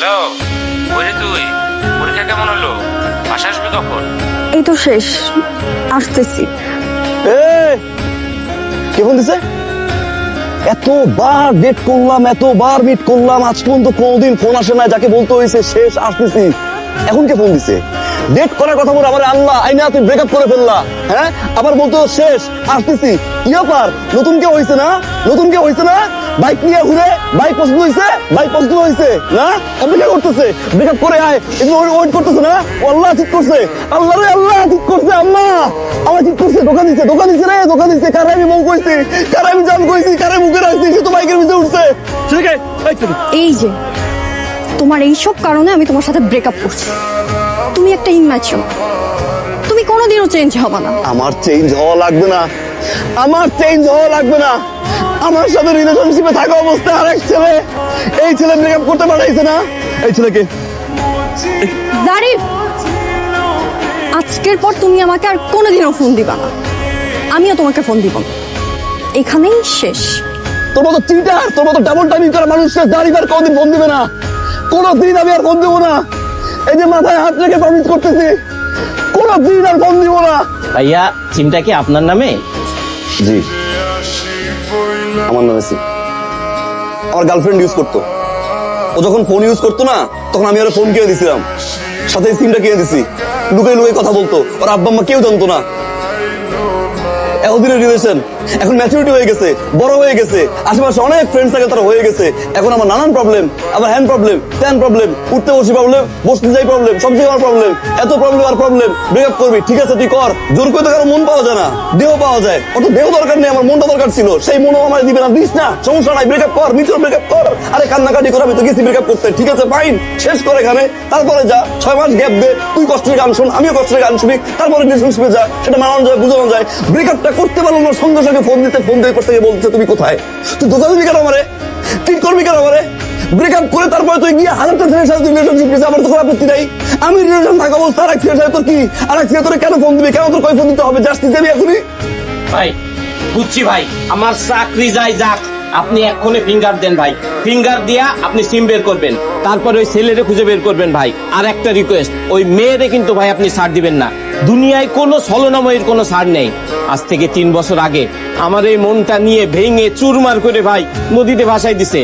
Hello বলি তুই? পরীক্ষা কেমন হলো? বাসা আসবি কখন? এই তো শেষ। আসতেছি। কে ফোন দিছে এতবার ডেট করলাম এতবার মিট করলাম আজ পর্যন্ত কোনোদিন ফোন আসে না যাকে বলতে হয়েছে শেষ আসতেছি। এখন কে ফোন দিছে? ডেট করার কথা বলে আমার আল্লাহ আইনা তুই ব্রেকআপ করে ফেললা। হ্যাঁ? আবার বলতো শেষ আসতেছি। কি ব্যাপার? নতুন কে হয়েছে না? নতুন কে হয়েছে না? বাইক নিয়ে ঘুরে বাইক পছন্দ হয়েছে বাইক পছন্দ হয়েছে না? অপেক্ষা করতেছে ব্রেকআপ করে আয়। ওয়েট করতেছে না আল্লাহ ঠিক করছে। আল্লাহ রে আল্লাহ ঠিক করছে আল্লাহ আমার ঠিক করছে দোকান দিছে দোকান দিছে রে দোকান দিছে। কারে আমি বউ কইছি কারে আমি জান কইছি কারে মুখে রাখছি সে তো বাইকের ভিতরে উঠছে। ঠিক আছে এই যে তোমার এই সব কারণে আমি তোমার সাথে ব্রেকআপ করছি। তুমি একটা ইম্যাচিওর তুমি কোনোদিনও চেঞ্জ হবে না। আমার চেঞ্জ হওয়া লাগবে না। আমার চেঞ্জ হওয়া লাগবে না। আমার সাথে রিলেশনশিপে থাকা অবস্থায় আরেক ছেলে। এই ছেলে ব্রেকআপ করতে পারাইছে না। এই ছেলেকে। জারিফ আজকের পর তুমি আমাকে আর কোনোদিনও ফোন দিবা না। আমিও তোমাকে ফোন দিব না। এখানেই শেষ। তোর মতো চিন্তার তোর মতো ডাবল টাইমিং করা মানুষকে দাঁড়িয়ে আর কোনদিন ফোন দিবে না। কোনোদিন আমি আর ফোন দেবো না। এই যে মাথায় হাত রেখে প্রমিস করতেছি কোনোদিন আর ফোন দিব না। ভাইয়া সিমটা কি আপনার নামে? জি। আমার নামে সিম। আমার গার্লফ্রেন্ড ইউজ করতো। ও যখন ফোন ইউজ করতো না, তখন আমি ওর ফোন কিনে দিছিলাম। সাথে সিমটা কিনে দিছি। লুকে লুকে কথা বলতো। ওর আব্বা আম্মা কেউ জানতো না। এতদিনের রিলেশন। এখন ম্যাচুরিটি হয়ে গেছে, বড় হয়ে গেছে, আশেপাশে অনেক ফ্রেন্ডস থাকে তারা হয়ে গেছে। এখন আমার নানান প্রবলেম আবার হ্যান্ড প্রবলেম ত্যান প্রবলেম উঠতে বসে প্রবলেম বসতে যাই প্রবলেম সব জায়গায় আমার প্রবলেম এত প্রবলেম আর প্রবলেম ব্রেকআপ করবি, ঠিক আছে, তুই কর। জোর করে তো কারও মন পাওয়া যায় না, দেহ পাওয়া যায়। অত দেহ দরকার নেই, আমার মনটা দরকার ছিল, সেই মনও আমার দিবে না। দিস না, সমস্যা নাই ব্রেকআপ কর মিত্র ব্রেকআপ কর। আরে কান্নাকাটি করে আমি তো গেছি ব্রেকআপ করতে, ঠিক আছে ফাইন শেষ করে এখানে। তারপরে যা, ছয় মাস গ্যাপ দে, তুই কষ্টের গান শুন, আমিও কষ্টের গান শুনি, তারপরে রিলেশনশিপে যা, সেটা মানানো যায়, বুঝানো যায়। ব্রেকআপটা করতে পারল না, সঙ্গে সঙ্গে ফোন দিতে ফোন দিয়ে গিয়ে বলছে, তুমি কোথায়? তুই দোকান দিবি কেন আমারে? ঠিক করবি কেন আমারে? ব্রেকআপ করে তারপরে তুই গিয়ে হাজারটা ছেলের সাথে রিলেশনশিপ নিয়েছে, আমার তো কোনো আপত্তি নাই। আমি রিলেশন থাকা অবস্থা আর এক ছেলের সাথে তোর কি? আর এক ছেলে তোরে কেন ফোন দিবি? কেন তোর কই ফোন দিতে হবে? জাস্টিস যাবি এখনই। ভাই, বুঝছি ভাই, আমার চাকরি যাই যাক, আপনি এক্ষুনি ফিঙ্গার দেন ভাই। ফিঙ্গার দিয়া আপনি সিম বের করবেন। তারপরে ওই ছেলেরে খুঁজে বের করবেন ভাই। আর একটা রিকোয়েস্ট ওই মেয়েরে কিন্তু ভাই আপনি ছাড় দিবেন না। দুনিয়ায় কোনো ছলনাময়ের কোনো সার নেই। আজ থেকে তিন বছর আগে আমার এই মনটা নিয়ে ভেঙে চুরমার করে ভাই নদীতে ভাসাই দিছে।